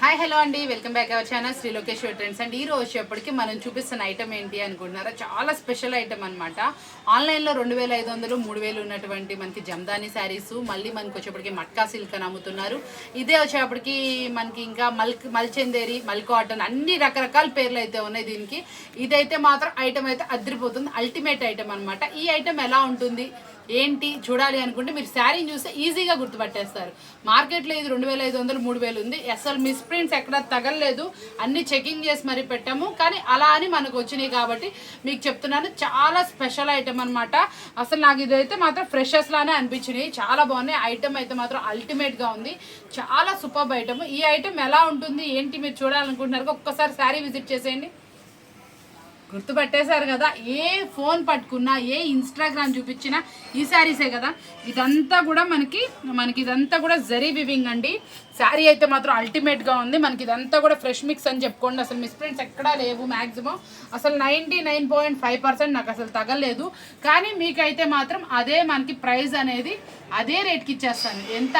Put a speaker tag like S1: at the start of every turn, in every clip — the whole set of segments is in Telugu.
S1: హాయ్ హలో అండి. Welcome back our channel Shri Lokesh trends and ఈ రోజు వచ్చేప్పటికి మనం చూపిస్తున్న ఐటమ్ ఏంటి అనుకుంటున్నారా? చాలా స్పెషల్ ఐటమ్ అనమాట ఆన్లైన్లో రెండు వేల ఐదు వందలు మూడు వేలు ఉన్నటువంటి మనకి జమ్దాని శారీస్ మళ్ళీ మనకి వచ్చేప్పటికి మట్కా సిల్క్ అని అమ్ముతున్నారు. ఇదే వచ్చేప్పటికి మనకి ఇంకా మల్క్ మల్చందేరి మల్ కాటన్ అన్ని రకరకాల పేర్లు అయితే ఉన్నాయి దీనికి. ఇదైతే మాత్రం ఐటమ్ అయితే అదిరిపోతుంది. అల్టిమేట్ ఐటమ్ అనమాట ఈ ఐటమ్ ఎలా ఉంటుంది? ఏంటి చూడాలి అనుకుంటే మీరు శారీని చూస్తే ఈజీగా గుర్తుపట్టేస్తారు. మార్కెట్లో ఇది రెండు వేల ఐదు వందలు మూడు వేలు ఉంది. అసలు మిస్ ప్రింట్స్ ఎక్కడ తగలలేదు. అన్ని చెకింగ్ చేసి మరీ పెట్టాము. కానీ అలా అని మనకు వచ్చినాయి కాబట్టి మీకు చెప్తున్నాను చాలా స్పెషల్ ఐటమ్ అనమాట అసలు నాకు ఇదైతే మాత్రం ఫ్రెషెస్ లానే అనిపించినాయి. చాలా బాగున్నాయి. ఐటమ్ అయితే మాత్రం అల్టిమేట్గా ఉంది. చాలా సూపర్ ఐటమ్ ఈ ఐటమ్ ఎలా ఉంటుంది? ఏంటి మీరు చూడాలనుకుంటున్నారు ఒక్కసారి శారీ విజిట్ చేసేయండి. గుర్తుపట్టేశారు కదా ఏ ఫోన్ పట్టుకున్నా ఏ ఇన్స్టాగ్రామ్ చూపించినా ఈ శారీసే కదా. ఇదంతా కూడా మనకి మనకి ఇదంతా కూడా జరీ వివింగ్ అండి. శారీ అయితే మాత్రం అల్టిమేట్గా ఉంది. మనకి ఇదంతా కూడా ఫ్రెష్ మిక్స్ అని చెప్పుకోండి. అసలు మిస్ప్రింట్స్ ఎక్కడా లేవు మ్యాక్సిమం అసలు ninety nine point five percent నాకు అసలు తగలేదు. కానీ మీకైతే మాత్రం అదే మనకి ప్రైస్ అనేది అదే రేట్కి ఇచ్చేస్తాను. ఎంత?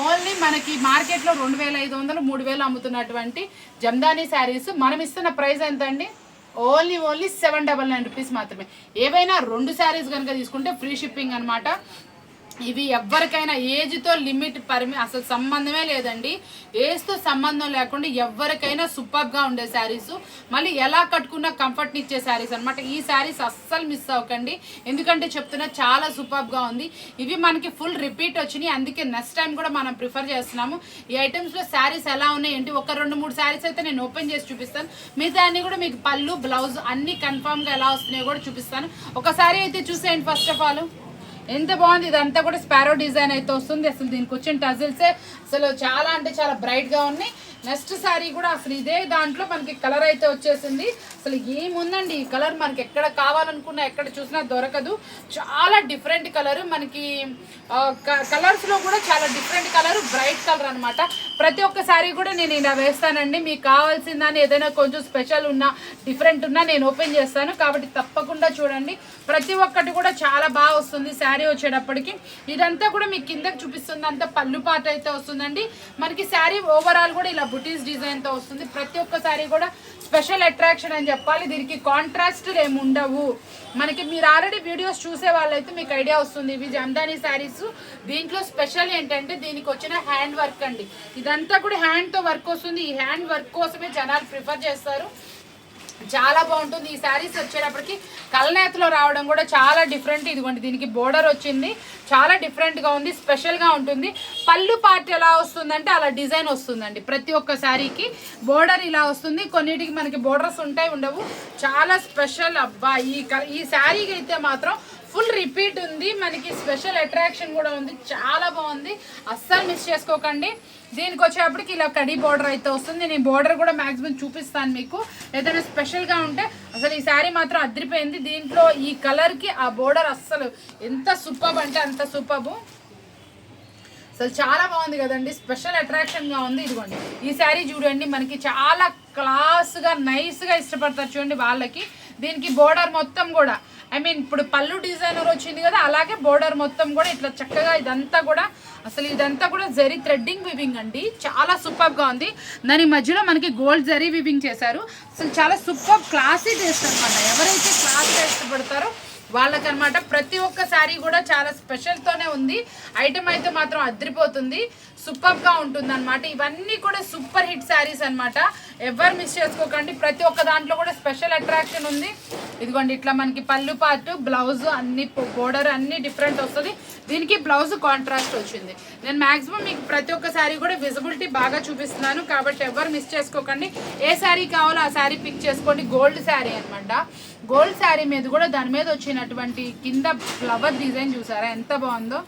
S1: ఓన్లీ మనకి మార్కెట్లో రెండు వేల ఐదు వందలు మూడు వేలు అమ్ముతున్నటువంటి జమ్దానీ శారీస్. మనం ఇస్తున్న ప్రైస్ ఎంత అండి only only seven double nine rupees మాత్రమే. ఏవైనా రెండు శారీస్ కనుక తీసుకుంటే ఫ్రీ షిప్పింగ్ అనమాట ఇవి ఎవరికైనా ఏజ్తో లిమిట్ పరిమి అసలు సంబంధమే లేదండి. ఏజ్తో సంబంధం లేకుండా ఎవరికైనా సూపర్గా ఉండే శారీస్. మళ్ళీ ఎలా కట్టుకున్నా కంఫర్ట్ని ఇచ్చే శారీస్ అనమాట ఈ శారీస్ అస్సలు మిస్ అవ్వకండి. ఎందుకంటే చెప్తున్నా చాలా సూపర్గా ఉంది. ఇవి మనకి ఫుల్ రిపీట్ వచ్చినాయి. అందుకే నెక్స్ట్ టైం కూడా మనం ప్రిఫర్ చేస్తున్నాము. ఈ ఐటమ్స్లో శారీస్ ఎలా ఉన్నాయి ఏంటి? ఒక రెండు మూడు శారీస్ అయితే నేను ఓపెన్ చేసి చూపిస్తాను. మిగతా అన్ని కూడా మీకు పళ్ళు బ్లౌజ్ అన్నీ కన్ఫామ్గా ఎలా వస్తున్నాయో కూడా చూపిస్తాను. ఒక శారీ అయితే చూసేయండి ఫస్ట్ ఆఫ్ ఆల్ ఎంత బాగుంది? ఇదంతా కూడా స్పారో డిజైన్ అయితే వస్తుంది. అసలు దీనికి వచ్చిన టజిల్సే అసలు చాలా అంటే చాలా బ్రైట్గా ఉన్నాయి. నెక్స్ట్ శారీ కూడా అసలు ఇదే దాంట్లో మనకి కలర్ అయితే వచ్చేసింది. అసలు ఏముందండి? ఈ కలర్ మనకి ఎక్కడ కావాలనుకున్నా ఎక్కడ చూసినా దొరకదు. చాలా డిఫరెంట్ కలర్ మనకి కలర్స్లో కూడా చాలా డిఫరెంట్ కలర్ బ్రైట్ కలర్ అనమాట ప్రతి ఒక్క శారీ కూడా నేను ఇలా వేస్తానండి. మీకు కావాల్సిందని ఏదైనా కొంచెం స్పెషల్ ఉన్నా డిఫరెంట్ ఉన్నా నేను ఓపెన్ చేస్తాను. కాబట్టి తప్పకుండా చూడండి. ప్రతి ఒక్కటి కూడా చాలా బాగా వస్తుంది శారీ వచ్చేటప్పటికి. ఇదంతా కూడా మీకు కిందకి చూపిస్తుంది అంతా పళ్ళు పాట అయితే వస్తుందండి. మనకి శారీ ఓవరాల్ కూడా ఇలా బుటీస్ డిజైన్తో వస్తుంది. ప్రతి ఒక్క కూడా స్పెషల్ అట్రాక్షన్ అని చెప్పాలి. దీనికి కాంట్రాస్ట్ ఏమి ఉండవు. మనకి మీరు ఆల్రెడీ వీడియోస్ చూసే వాళ్ళైతే మీకు ఐడియా వస్తుంది. ఇవి జమ్దానీ శారీస్. దీంట్లో స్పెషల్ ఏంటంటే దీనికి వచ్చిన హ్యాండ్ వర్క్ అండి. ఇదంతా కూడా హ్యాండ్తో వర్క్ వస్తుంది. ఈ హ్యాండ్ వర్క్ కోసమే జనాలు ప్రిఫర్ చేస్తారు. చాలా బాగుంటుంది. ఈ శారీస్ వచ్చేటప్పటికి కలనేతలో రావడం కూడా చాలా డిఫరెంట్ ఇదిగోండి. దీనికి బోర్డర్ వచ్చింది. చాలా డిఫరెంట్గా ఉంది. స్పెషల్గా ఉంటుంది. పళ్ళు పార్ట్ ఎలా వస్తుందంటే అలా డిజైన్ వస్తుందండి. ప్రతి ఒక్క శారీకి బోర్డర్ ఇలా వస్తుంది. కొన్నిటికి మనకి బోర్డర్స్ ఉంటాయి ఉండవు. చాలా స్పెషల్ అబ్బా ఈ ఈ శారీకి అయితే మాత్రం ఫుల్ రిపీట్ ఉంది. మనకి స్పెషల్ అట్రాక్షన్ కూడా ఉంది. చాలా బాగుంది. అస్సలు మిస్ చేసుకోకండి. దీనికి వచ్చేటప్పటికి ఇలా కడీ బార్డర్ అయితే వస్తుంది. నేను బార్డర్ కూడా మాక్సిమం చూపిస్తాను మీకు. ఏదైనా స్పెషల్గా ఉంటే అసలు ఈ శారీ మాత్రం అదిరిపోయింది. దీంట్లో ఈ కలర్కి ఆ బోర్డర్ అస్సలు ఎంత సూపబ్ అంటే అంత సూపబు అసలు చాలా బాగుంది కదండి. స్పెషల్ అట్రాక్షన్గా ఉంది. ఇదిగోండి. ఈ శారీ చూడండి. మనకి చాలా క్లాస్గా నైస్గా ఇష్టపడతారు చూడండి వాళ్ళకి. దీనికి బోర్డర్ మొత్తం కూడా. ఐ మీన్ ఇప్పుడు పళ్ళు డిజైనర్ వచ్చింది కదా అలాగే బోర్డర్ మొత్తం కూడా ఇట్లా చక్కగా ఇదంతా కూడా అసలు ఇదంతా కూడా జరీ థ్రెడ్డింగ్ వివింగ్ అండి. చాలా సూపర్గా ఉంది. దాని మధ్యలో మనకి గోల్డ్ జరీ వివింగ్ చేశారు. అసలు చాలా సూపర్ క్లాసీ టేస్ట్ అనమాట ఎవరైతే క్లాస్ ఇష్టపడతారో వాళ్ళకనమాట ప్రతి ఒక్క శారీ కూడా చాలా స్పెషల్తోనే ఉంది. ఐటమ్ అయితే మాత్రం అదిరిపోతుంది. సూపర్గా ఉంటుంది అనమాట ఇవన్నీ కూడా సూపర్ హిట్ శారీస్ అనమాట ఎవరు మిస్ చేసుకోకండి. ప్రతి ఒక్క దాంట్లో కూడా స్పెషల్ అట్రాక్షన్ ఉంది. ఇదిగోండి ఇట్లా మనకి పళ్ళు పార్ట్ బ్లౌజ్ అన్ని బోర్డర్ అన్ని డిఫరెంట్ వస్తుంది. దీనికి బ్లౌజ్ కాంట్రాస్ట్ వచ్చింది. నేను మాక్సిమం మీకు ప్రతి ఒక్క శారీ కూడా విజిబిలిటీ బాగా చూపిస్తున్నాను. కాబట్టి ఎవరు మిస్ చేసుకోకండి. ఏ శారీ కావాలో ఆ శారీ పిక్ చేసుకోండి. గోల్డ్ శారీ అనమాట గోల్డ్ శారీ మీద కూడా దాని మీద వచ్చినటువంటి కింద ఫ్లవర్ డిజైన్ చూసారా? ఎంత బాగుందో?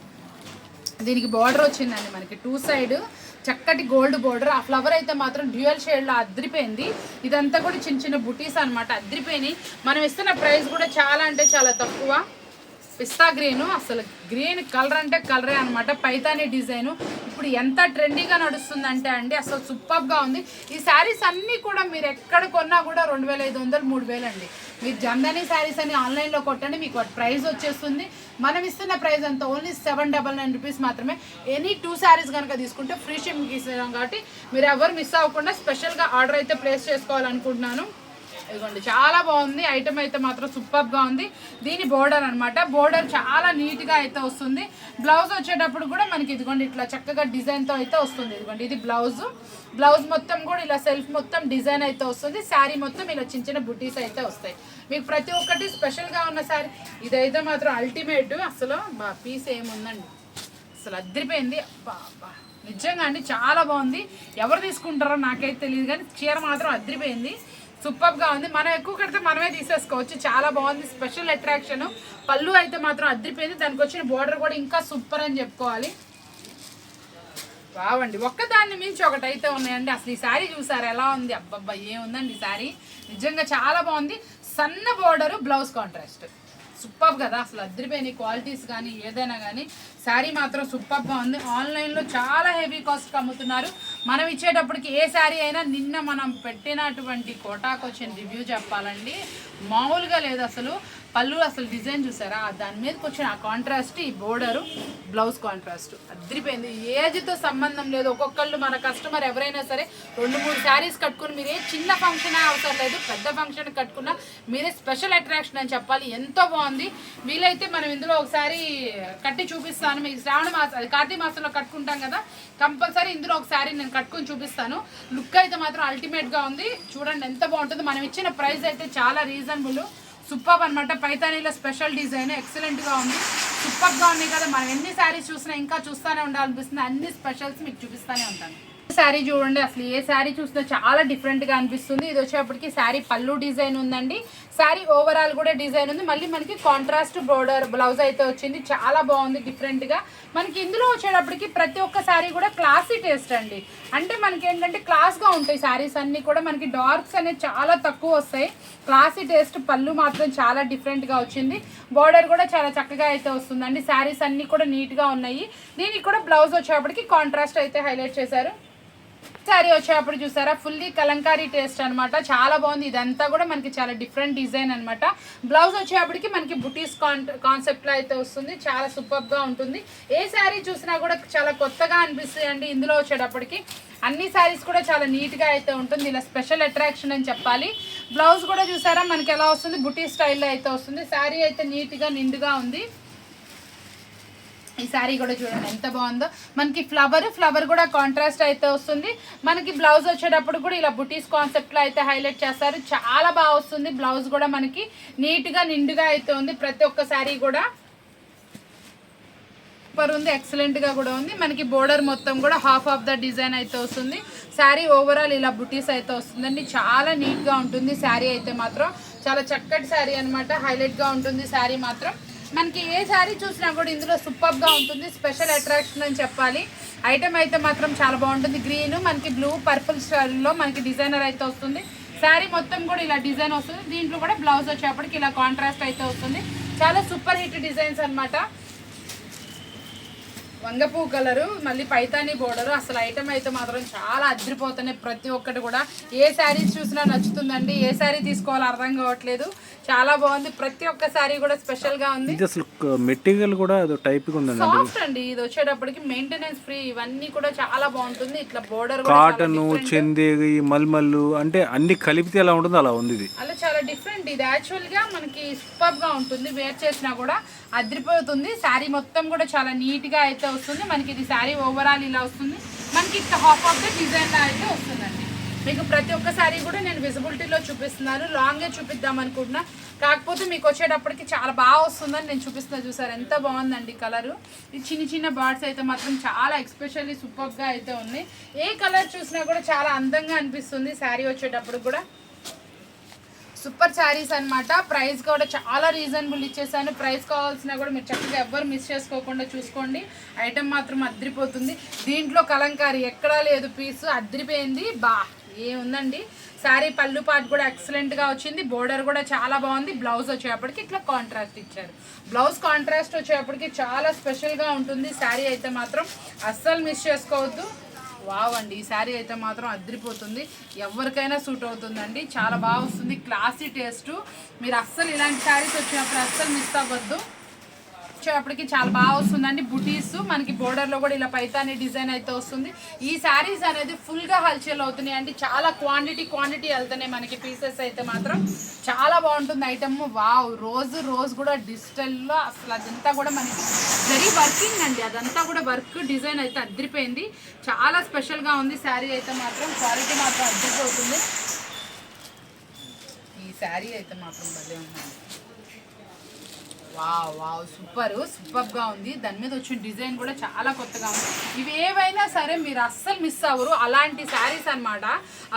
S1: దీనికి బార్డర్ వచ్చిందండి మనకి. టూ సైడ్ చక్కటి గోల్డ్ బోర్డర్. ఆ ఫ్లవర్ అయితే మాత్రం డ్యూయల్ షేడ్లో అద్రిపోయింది. ఇదంతా కూడా చిన్న చిన్న బుటీస్ అనమాట అద్రిపోయినాయి. మనం ఇస్తున్న ప్రైస్ కూడా చాలా అంటే చాలా తక్కువ. పిస్తా గ్రీన్. అసలు గ్రీన్ కలర్ అంటే కలరే అనమాట పైతాని డిజైను. ఇప్పుడు ఎంత ట్రెండీగా నడుస్తుందంటే అండి అసలు సూపర్గా ఉంది. ఈ శారీస్ అన్నీ కూడా మీరు ఎక్కడ కొన్నా కూడా రెండు వేల ఐదు వందలు మూడు వేలు అండి. మీరు జందని శారీస్ అని ఆన్లైన్లో కొట్టండి మీకు ప్రైస్ వచ్చేస్తుంది. మనం ఇస్తున్న ప్రైస్ అంతా only seven double nine rupees మాత్రమే. ఎనీ టూ శారీస్ కనుక తీసుకుంటే ఫ్రీ షిప్కి ఇస్తున్నాం కాబట్టి మీరు ఎవరు మిస్ అవ్వకుండా స్పెషల్గా ఆర్డర్ అయితే ప్లేస్ చేసుకోవాలనుకుంటున్నాను. ఇదిగోండి చాలా బాగుంది. ఐటమ్ అయితే మాత్రం సూపర్గా ఉంది. దీని బోర్డర్ అన్నమాట. బోర్డర్ చాలా నీట్గా అయితే వస్తుంది. బ్లౌజ్ వచ్చేటప్పుడు కూడా మనకి ఇదిగోండి ఇట్లా చక్కగా డిజైన్తో అయితే వస్తుంది. ఇదిగోండి ఇది బ్లౌజ్ బ్లౌజ్ మొత్తం కూడా ఇలా సెల్ఫ్ మొత్తం డిజైన్ అయితే వస్తుంది. శారీ మొత్తం ఇలా చిన్న చిన్న బుటీస్ అయితే వస్తాయి. మీకు ప్రతి ఒక్కటి స్పెషల్గా ఉన్న శారీ ఇదైతే మాత్రం అల్టిమేట్ అసలు బా పీస్ ఏముందండి. అసలు అద్దరిపోయింది అబ్బా అబ్బా. నిజంగా అండి చాలా బాగుంది. ఎవరు తీసుకుంటారో నాకైతే తెలియదు కానీ చీర మాత్రం అద్దరిపోయింది సూపర్గా ఉంది. మనం ఎక్కువ కడితే మనమే తీసేసుకోవచ్చు. చాలా బాగుంది. స్పెషల్ అట్రాక్షన్ పళ్ళు అయితే మాత్రం అద్దరిపోయింది. దానికి వచ్చిన బోర్డర్ కూడా ఇంకా సూపర్ అని చెప్పుకోవాలి. బావండి. ఒక్కదాన్ని మించి ఒకటి అయితే ఉన్నాయండి. అసలు ఈ శారీ చూసారు? ఎలా ఉంది? అబ్బబ్బా ఏముందండి ఈ శారీ? నిజంగా చాలా బాగుంది. సన్న బోర్డరు బ్లౌజ్ కాంట్రాస్ట్ సూపర్ కదా. అసలు అద్దరిపోయినాయి క్వాలిటీస్ కానీ ఏదైనా కానీ శారీ మాత్రం సూపర్గా ఉంది. ఆన్లైన్లో చాలా హెవీ కాస్ట్కి అమ్ముతున్నారు. మనం ఇచ్చేటప్పటికి ఏ శారీ అయినా నిన్న మనం పెట్టినటువంటి కోటాకు వచ్చిన రివ్యూ చెప్పాలండి. మామూలుగా లేదు అసలు. పళ్ళు అసలు డిజైన్ చూసారా? దాని మీదకి వచ్చిన ఆ కాంట్రాస్ట్ ఈ బోర్డరు బ్లౌజ్ కాంట్రాస్ట్ అద్దరిపోయింది ఏజ్తో సంబంధం లేదు. ఒక్కొక్కళ్ళు మన కస్టమర్ ఎవరైనా సరే రెండు మూడు శారీస్ కట్టుకుని మీరు ఏ చిన్న ఫంక్షన్ అవసరం లేదు. పెద్ద ఫంక్షన్ కట్టుకున్నా మీరే స్పెషల్ అట్రాక్షన్ అని చెప్పాలి. ఎంతో బాగుంది. వీలైతే మనం ఇందులో ఒకసారి కట్టి చూపిస్తాను. మీకు శ్రావణ మాసం అది కార్తీక మాసంలో కట్టుకుంటాం కదా కంపల్సరీ ఇందులో ఒక శారీ నేను కట్టుకుని చూపిస్తాను. లుక్ అయితే మాత్రం అల్టిమేట్గా ఉంది. చూడండి ఎంత బాగుంటుంది. మనం ఇచ్చిన ప్రైస్ అయితే చాలా రీజనబుల్ సూపర్ అనమాట పైతానీలో స్పెషల్ డిజైన్ ఎక్సలెంట్గా ఉంది. సూపర్గా ఉన్నాయి కదా. మనం ఎన్ని శారీస్ చూసినా ఇంకా చూస్తూనే ఉండాలనిపిస్తుంది. అన్ని స్పెషల్స్ మీకు చూపిస్తూనే ఉంటాను. శారీ చూడండి అసలు ఏ శారీ చూసినా చాలా డిఫరెంట్గా అనిపిస్తుంది. ఇది వచ్చేప్పటికి శారీ పళ్ళు డిజైన్ ఉందండి. శారీ ఓవరాల్ కూడా డిజైన్ ఉంది. మళ్ళీ మనకి కాంట్రాస్ట్ బోర్డర్ బ్లౌజ్ అయితే వచ్చింది. చాలా బాగుంది డిఫరెంట్గా మనకి ఇందులో వచ్చేటప్పటికి ప్రతి ఒక్క శారీ కూడా క్లాసీ టేస్ట్ అండి. అంటే మనకి ఏంటంటే క్లాస్గా ఉంటాయి శారీస్ అన్నీ కూడా. మనకి డార్క్స్ అనేవి చాలా తక్కువ వస్తాయి. క్లాసీ టేస్ట్ పళ్ళు మాత్రం చాలా డిఫరెంట్గా వచ్చింది. బార్డర్ కూడా చాలా చక్కగా అయితే వస్తుందండి. శారీస్ అన్నీ కూడా నీట్గా ఉన్నాయి. దీనికి కూడా బ్లౌజ్ వచ్చేటప్పటికి కాంట్రాస్ట్ అయితే హైలైట్ చేశారు. శారీ వచ్చేటప్పుడు చూసారా? ఫుల్లీ కలంకారీ టేస్ట్ అనమాట చాలా బాగుంది. ఇదంతా కూడా మనకి చాలా డిఫరెంట్ డిజైన్ అనమాట బ్లౌజ్ వచ్చేటప్పటికి మనకి బుటీస్ కాన్సెప్ట్లో అయితే వస్తుంది. చాలా సూపర్గా ఉంటుంది. ఏ శారీ చూసినా కూడా చాలా కొత్తగా అనిపిస్తుంది అండి ఇందులో వచ్చేటప్పటికి. అన్ని శారీస్ కూడా చాలా నీట్గా అయితే ఉంటుంది. ఇలా స్పెషల్ అట్రాక్షన్ అని చెప్పాలి. బ్లౌజ్ కూడా చూసారా? మనకి ఎలా వస్తుంది? బుటీ స్టైల్లో అయితే వస్తుంది. శారీ అయితే నీట్గా నిండుగా ఉంది. ఈ శారీ కూడా చూడండి ఎంత బాగుందో. మనకి ఫ్లవర్ ఫ్లవర్ కూడా కాంట్రాస్ట్ అయితే వస్తుంది. మనకి బ్లౌజ్ వచ్చేటప్పుడు కూడా ఇలా బుటీస్ కాన్సెప్ట్లో అయితే హైలైట్ చేస్తారు. చాలా బాగా వస్తుంది. బ్లౌజ్ కూడా మనకి నీట్గా నిండుగా అయితే ఉంది. ప్రతి ఒక్క శారీ కూడా సూపర్ ఉంది ఎక్సలెంట్గా కూడా ఉంది. మనకి బోర్డర్ మొత్తం కూడా హాఫ్ ఆఫ్ ద డిజైన్ అయితే వస్తుంది. శారీ ఓవరాల్ ఇలా బుటీస్ అయితే వస్తుందండి. చాలా నీట్గా ఉంటుంది శారీ అయితే మాత్రం. చాలా చక్కటి శారీ అనమాట హైలైట్గా ఉంటుంది శారీ మాత్రం. మనకి ఏ శారీ చూసినా కూడా ఇందులో సూపర్గా ఉంటుంది స్పెషల్ అట్రాక్షన్ అని చెప్పాలి. ఐటమ్ అయితే మాత్రం చాలా బాగుంటుంది. గ్రీన్ మనకి బ్లూ పర్పుల్ స్టైల్లో మనకి డిజైనర్ అయితే వస్తుంది. శారీ మొత్తం కూడా ఇలా డిజైన్ వస్తుంది. దీంట్లో కూడా బ్లౌజ్ వచ్చేప్పటికి ఇలా కాంట్రాస్ట్ అయితే వస్తుంది. చాలా సూపర్ హిట్ డిజైన్స్ అనమాట వంగపూ కలరు మళ్ళీ పైతాని బోర్డర్. అసలు ఐటమ్ అయితే మాత్రం చాలా అదిరిపోతున్నాయి ప్రతి ఒక్కటి కూడా. ఏ శారీస్ చూసినా నచ్చుతుందండి. ఏ శారీ తీసుకోవాలో అర్థం కావట్లేదు. చాలా బాగుంది. ప్రతి ఒక్క శారీ కూడా స్పెషల్గా ఉంది.
S2: ఇది అసలు మెటీరియల్ కూడా అదో టైప్గా ఉందండి.
S1: సాఫ్ట్ అండి. ఇది వచ్చేటప్పటికి మెయింటెనెన్స్ ఫ్రీ ఇవన్నీ కూడా చాలా బాగుంటుంది. ఇట్లా బోర్డర్
S2: కాటన్ చందేగి మల్మల్లు అంటే అన్ని కలిపితే ఎలా ఉంటుందో అలా ఉంది ఇది.
S1: అలా చాలా డిఫరెంట్ ఇది యాక్చువల్గా మనకి సూపర్గా ఉంటుంది. వేర్ చేసినా కూడా అదిరిపోతుంది. శారీ మొత్తం కూడా చాలా నీట్గా అయితే వస్తుంది. మనకి ఇది శారీ ఓవరాల్ ఇలా వస్తుంది. మనకి ఇక్కడ హాఫ్ ఆఫ్ ద డిజైన్లా అయితే వస్తుందండి. మీకు ప్రతి ఒక్క శారీ కూడా నేను విజిబిలిటీలో చూపిస్తున్నాను. లాంగే చూపిద్దాం అనుకుంటున్నా. కాకపోతే మీకు వచ్చేటప్పటికి చాలా బాగా వస్తుందని నేను చూపిస్తున్నా చూసారు? ఎంత బాగుందండి కలరు. ఈ చిన్న చిన్న బార్డ్స్ అయితే మాత్రం చాలా ఎక్స్పెషల్లీ సూపర్గా అయితే ఉంది ఏ కలర్ చూసినా కూడా చాలా అందంగా అనిపిస్తుంది శారీ వచ్చేటప్పుడు కూడా. సూపర్ శారీస్ అన్నమాట. ప్రైస్ కూడా చాలా రీజనబుల్ ఇచ్చేసాను. ప్రైస్ కావాల్సిన కూడా మీరు చక్కగా ఎవ్వరు మిస్ చేసుకోకుండా చూసుకోండి. ఐటెం మాత్రం అద్రిపోతుంది దీంట్లో కలంకారీ ఎక్కడా లేదు. పీసు అద్రిపోయింది బా ఏముందండి? శారీ పళ్ళు పాటు కూడా ఎక్సలెంట్గా వచ్చింది. బోర్డర్ కూడా చాలా బాగుంది. బ్లౌజ్ వచ్చేప్పటికి ఇట్లా కాంట్రాస్ట్ ఇచ్చారు. బ్లౌజ్ కాంట్రాస్ట్ వచ్చేటప్పటికి చాలా స్పెషల్గా ఉంటుంది. శారీ అయితే మాత్రం అస్సలు మిస్ చేసుకోవద్దు. వావ్ అండి ఈ శారీ అయితే మాత్రం అదిరిపోతుంది. ఎవరికైనా సూట్ అవుతుందండి. చాలా బాగా వస్తుంది. క్లాసీ టేస్ట్ మీరు అస్సలు ఇలాంటి శారీస్ వచ్చినప్పుడు అస్సలు మిస్ అవ్వద్దు. వచ్చేటప్పటికి చాలా బాగా వస్తుందండి. బుటీస్ మనకి బోర్డర్లో లో కూడా ఇలా పైతాని డిజైన్ అయితే వస్తుంది. ఈ శారీస్ అనేది ఫుల్గా గా హల్చల్ అవుతున్నాయి అండి చాలా క్వాంటిటీ క్వాంటిటీ వెళ్తున్నాయి మనకి పీసెస్ అయితే మాత్రం. చాలా బాగుంటుంది ఐటమ్ వావ్ రోజు రోజు కూడా డిజిటల్లో అసలు అదంతా కూడా మనకి వెరీ వర్కింగ్ అండి. అదంతా కూడా వర్క్ డిజైన్ అయితే అదిరిపోయింది చాలా స్పెషల్గా ఉంది శారీ అయితే మాత్రం. క్వాలిటీ మాత్రం అద్దరిపోతుంది. ఈ శారీ అయితే మాత్రం భలే ఉందండి. వావ్ వావ్ సూపర్ సూపర్గా ఉంది. దాని మీద వచ్చిన డిజైన్ కూడా చాలా కొత్తగా ఉంది. ఇవి ఏవైనా సరే మీరు అస్సలు మిస్ అవ్వరు. అలాంటి శారీస్ అన్నమాట.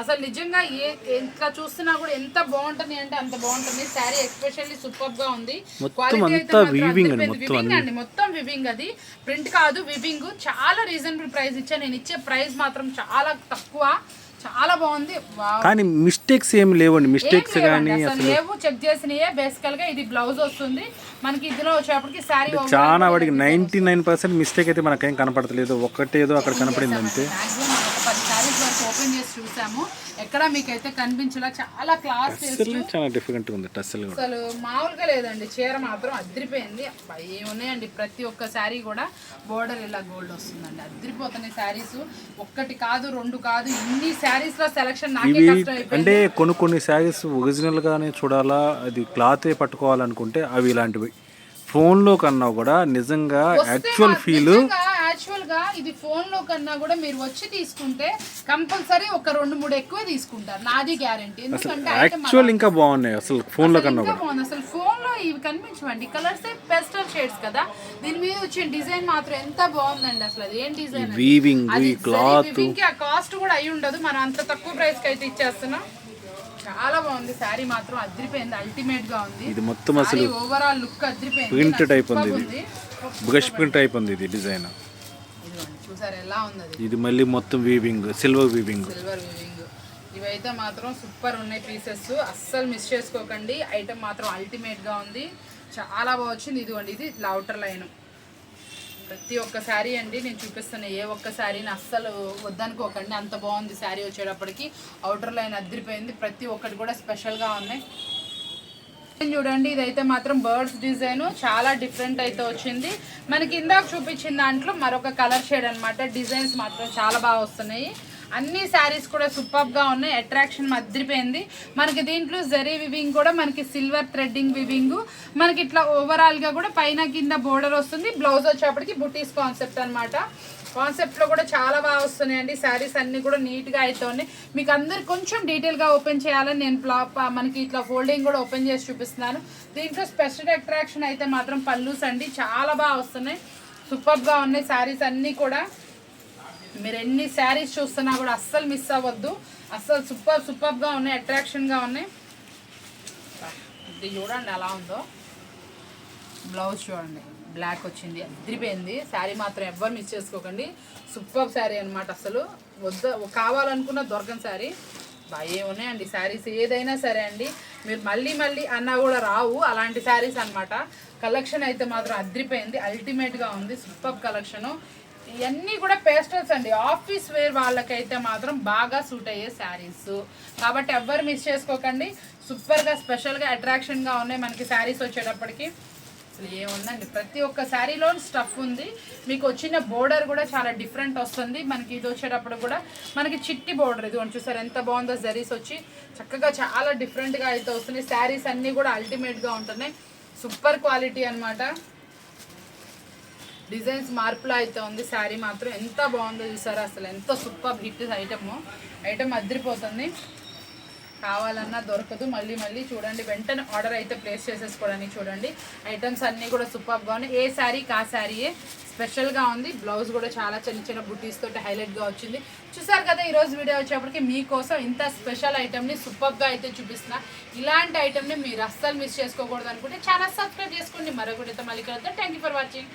S1: అసలు నిజంగా ఏ ఇట్లా చూస్తున్నా కూడా ఎంత బాగుంటుంది అంటే అంత బాగుంటుంది. శారీ ఎస్పెషల్లీ సూపర్గా ఉంది Quality అయితే
S2: అండి మొత్తం
S1: వివింగ్ అది. ప్రింట్ కాదు వివింగ్ చాలా రీజనబుల్ ప్రైస్ ఇచ్చా. నేను ఇచ్చే ప్రైస్ మాత్రం చాలా తక్కువ. చాలా బాగుంది.
S2: కానీ మిస్టేక్స్ ఏమి లేవండి. మిస్టేక్స్
S1: ఏం
S2: కానీ
S1: అసలు లేవు. చెక్ చేసినయే. బేసికల్గా ఇది బ్లౌజ్ వస్తుంది. మనకి ఇందులో వచ్చేప్పటికి శారీ
S2: చాలా వాడికి నైంటీ నైన్ పర్సెంట్ మిస్టేక్ అయితే మనకేం కనపడతలేదు ఒకటేదో అక్కడ కనపడింది అంతే.
S1: ఓపెన్ చేసి చూసాము. ఎక్కడ మీకైతే కనిపించలా చాలా క్లాస్
S2: చాలా డిఫరెంట్గా ఉంది టస్సల్
S1: అసలు మామూలుగా లేదండి చీర మాత్రం అదిరిపోయింది ఏమున్నాయండి ప్రతి ఒక్క శారీ కూడా బోర్డర్ ఇలా గోల్డ్ వస్తుందండి. అదిరిపోతున్నాయి శారీస్ ఒక్కటి కాదు రెండు కాదు ఇన్ని శారీస్లో సెలక్షన్ నాకే కష్టం
S2: అంటే కొన్ని కొన్ని శారీస్ ఒరిజినల్ గానే చూడాలా అది క్లాతే పట్టుకోవాలనుకుంటే అవి ఇలాంటివి. ఫోన్లో కన్నా కూడా నిజంగా యాక్చువల్ ఫీల్
S1: యాక్చువల్గా ఇది ఫోన్లో కన్నా కూడా మీరు వచ్చి తీసుకుంటే కంపల్సరీ ఒక రెండు మూడు ఎక్కువ తీసుకుంటారు. నాది గ్యారంటీ ఎందుకంటే
S2: యాక్చువల్ ఇంకా బాగున్నాయి. అసలు ఫోన్లో కన్నా
S1: బాగుంది. అసలు ఫోన్లో ఇవి కనిపించవండి. కలర్స్ పెస్టల్ షేడ్స్ కదా. దీని మీద వచ్చిన డిజైన్ మాత్రం ఎంత బాగుందండి అసలు. అది ఏం డిజైన్
S2: వీవింగ్ క్లాత్
S1: ఇంకా ఆ కాస్ట్ కూడా అయి ఉండదు. మనం అంత తక్కువ ప్రైస్కి అయితే ఇచ్చేస్తున్నాం. చాలా బాగుంది. శారీ మాత్రం అదిరిపోయింది. అల్టిమేట్గా ఉంది.
S2: ఇది మొత్తం అసలు
S1: ఓవరాల్ లుక్ అదిరిపోయింది.
S2: ప్రింట్ టైప్ ఉంది ఇది. బ్రష్ ప్రింట్ టైప్ ఉంది ఇది డిజైన్
S1: చూసారు ఎలా ఉంది
S2: ఇది మళ్ళీ మొత్తం weaving silver weaving
S1: silver weaving ఇవైతే మాత్రం సూపర్ ఉన్నాయి పీసెస్ అస్సలు మిస్ చేసుకోకండి. ఐటమ్ మాత్రం అల్టిమేట్గా ఉంది. చాలా బాగా వచ్చింది. ఇదిగోండి ఇది లౌటర్ లైన్ ప్రతి ఒక్క శారీ అండి నేను చూపిస్తున్న ఏ ఒక్క శారీని అస్సలు వద్దనుకోకండి. అంత బాగుంది శారీ వచ్చేటప్పటికి. అవుటర్ లైన్ అదిరిపోయింది ప్రతి ఒక్కటి కూడా స్పెషల్గా ఉన్నాయి. చూడండి ఇదైతే మాత్రం బర్డ్స్ డిజైన్ చాలా డిఫరెంట్ అయితే వచ్చింది. మనకి ఇందాక చూపించిన దాంట్లో మరొక కలర్ షేడ్ అనమాట డిజైన్స్ మాత్రం చాలా బాగా వస్తున్నాయి. అన్ని శారీస్ కూడా సూపర్గా ఉన్నాయి. అట్రాక్షన్ మద్రిపోయింది. మనకి దీంట్లో జరీ వివింగ్ కూడా మనకి సిల్వర్ థ్రెడ్డింగ్ వివింగ్ మనకి ఇట్లా ఓవరాల్గా కూడా పైన కింద బోర్డర్ వస్తుంది. బ్లౌజ్ వచ్చేప్పటికి బుటీస్ కాన్సెప్ట్ అనమాట కాన్సెప్ట్లో కూడా చాలా బాగా వస్తున్నాయండి. శారీస్ అన్ని కూడా నీట్గా అయితే ఉన్నాయి. మీకు అందరు కొంచెం డీటెయిల్గా ఓపెన్ చేయాలని నేను ప్లాప్ మనకి ఇట్లా ఫోల్డింగ్ కూడా ఓపెన్ చేసి చూపిస్తున్నాను. దీంట్లో స్పెషల్ అట్రాక్షన్ అయితే మాత్రం పల్లూస్ అండి. చాలా బాగా వస్తున్నాయి. సూపర్గా ఉన్నాయి శారీస్ అన్ని కూడా. మీరు ఎన్ని శారీస్ చూస్తున్నా కూడా అస్సలు మిస్ అవ్వద్దు. అస్సలు సూపర్ సూపర్గా ఉన్నాయి అట్రాక్షన్గా ఉన్నాయి. ఇది చూడండి ఎలా ఉందో. బ్లౌజ్ చూడండి. బ్లాక్ వచ్చింది. అదిరిపోయింది. శారీ మాత్రం ఎవ్వరు మిస్ చేసుకోకండి. సూపర్ శారీ అనమాట అసలు. వద్ద కావాలనుకున్న దొరకని శారీ. బాగా ఉన్నాయండి శారీస్? ఏదైనా సరే అండి. మీరు మళ్ళీ మళ్ళీ అన్నా కూడా రావు. అలాంటి శారీస్ అనమాట కలెక్షన్ అయితే మాత్రం అదిరిపోయింది. అల్టిమేట్గా ఉంది. సూపర్ కలెక్షను ఇవన్నీ కూడా పేస్టల్స్ అండి. ఆఫీస్ వేర్ వాళ్ళకైతే మాత్రం బాగా సూట్ అయ్యే శారీస్. కాబట్టి ఎవ్వరు మిస్ చేసుకోకండి. సూపర్గా స్పెషల్గా అట్రాక్షన్గా ఉన్నాయి మనకి శారీస్ వచ్చేటప్పటికి. అసలు ఏముందండి? ప్రతి ఒక్క శారీలో స్టఫ్ ఉంది. మీకు వచ్చిన బోర్డర్ కూడా చాలా డిఫరెంట్ వస్తుంది. మనకి ఇది వచ్చేటప్పుడు కూడా మనకి చిట్టి బోర్డర్ ఇది కొంచెం చూసారు? ఎంత బాగుందో జరీస్ వచ్చి చక్కగా చాలా డిఫరెంట్గా అయితే వస్తున్నాయి. శారీస్ అన్నీ కూడా అల్టిమేట్గా ఉంటున్నాయి. సూపర్ క్వాలిటీ అనమాట డిజైన్స్ మార్పులో అయితే ఉంది. శారీ మాత్రం ఎంత బాగుందో చూసారా? అసలు ఎంత సూపర్ హిట్ ఐటమ్ ఐటమ్ అదిరిపోతుంది కావాలన్నా దొరకదు. మళ్ళీ మళ్ళీ చూడండి. వెంటనే ఆర్డర్ అయితే ప్లేస్ చేసేసుకోవడానికి చూడండి. ఐటమ్స్ అన్నీ కూడా సూపర్గా ఉన్నాయి. ఏ శారీ కా శారీయే స్పెషల్గా ఉంది. బ్లౌజ్ కూడా చాలా చిన్న చిన్న బుటీస్ తోటి హైలైట్గా వచ్చింది. చూసారు కదా ఈరోజు వీడియో వచ్చేప్పటికి మీకోసం ఇంత స్పెషల్ ఐటమ్ని సూపర్గా అయితే చూపిస్తున్నా. ఇలాంటి ఐటమ్ని మీరు అస్సలు మిస్ చేసుకోకూడదు అనుకుంటే ఛానల్ సబ్స్క్రైబ్ చేసుకోండి మరొకటి మళ్ళీ కలుద్దాం. Thank for watching